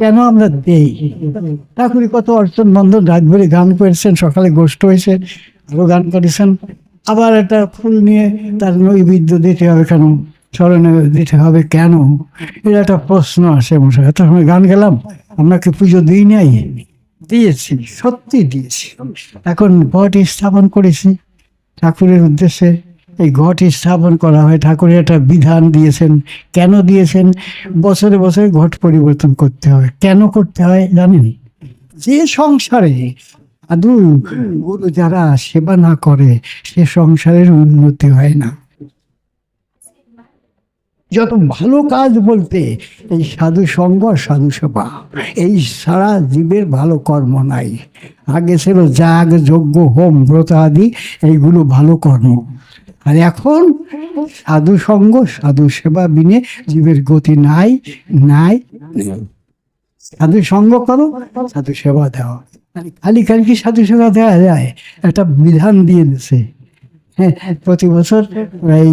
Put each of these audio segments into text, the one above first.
কেন আমরা দেই? ঠাকুরই কত অর্চন বন্ধন রাত ভরে গান করেছেন, সকালে গোষ্ঠ হয়েছে আরও গান করেছেন। আবার একটা ফুল নিয়ে তার নৈবেদ্য দিতে হবে কেন? স্মরণে দিতে হবে কেন? এটা একটা প্রশ্ন আসে মশাই, এত সময় গান গেলাম, আপনাকে পুজো দিই নাই? দিয়েছি সত্যি দিয়েছি। এখন ঘট স্থাপন করেছি, ঠাকুরের উদ্দেশ্যে এই ঘট স্থাপন করা হয়। ঠাকুরের একটা বিধান দিয়েছেন। কেন দিয়েছেন? বছরে বছরে ঘট পরিবর্তন করতে হয়। কেন করতে হয় জানেন? যে সংসারে আদৌ গুরু যারা সেবা না করে, সে সংসারের উন্নতি হয় না। যত ভালো কাজ বলতে, এই সাধু সঙ্গ, সাধু সেবা, এই সারা জীবের ভালো কর্ম নাই। আগে ছিল যাগ, যজ্ঞ, হোম, ব্রত আদি, এইগুলো ভালো কর্ম। আর এখন সাধু সঙ্গ, সাধু সেবা বিনে জীবের গতি নাই নাই। সাধু সঙ্গ করো, সাধু সেবা দেওয়া খালি খালি কি সাধু সেবা দেওয়া যায়? একটা বিধান দিয়ে দিছে। হ্যাঁ প্রতি বছর এই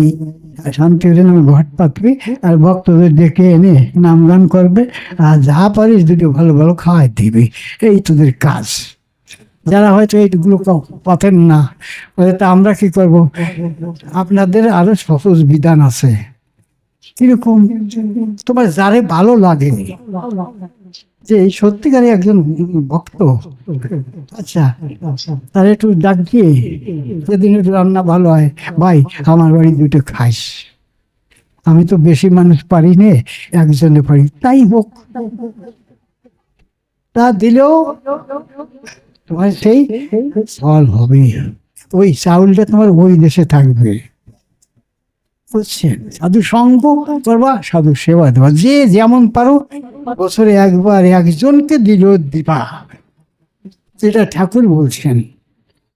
শান্তি নামে ঘট পাতবি আর ভক্তদের ডেকে এনে নাম গান করবে আর যা পারিস দুটো ভালো ভালো খাওয়াই দিবি। এই তোদের কাজ। যারা হয়তো এইগুলো পাতেন না তা আমরা কি করব? আপনাদের আরও সহজ বিধান আছে। কীরকম? তোমার যারে ভালো লাগে, যে এই সত্যিকারে একজন ভক্ত আচ্ছা তার একটু ডাক দিয়ে, যেদিন একটু রান্না ভালো হয়, ভাই, আমার বাড়ি দুটো খাইস আমি তো বেশি মানুষ পারি নে, একজনে পারি, তাই হোক। তা দিলেও তোমার সেই ফল হবে। ওই চাউলটা তোমার ওই দেশে থাকবে। বুঝছেন? সাধু সঙ্গ করবা, সাধু সেবা দেবা। যে যেমন পারো, বছরে একবার একজনকে দিল দিবা যেটা ঠাকুর বলছেন।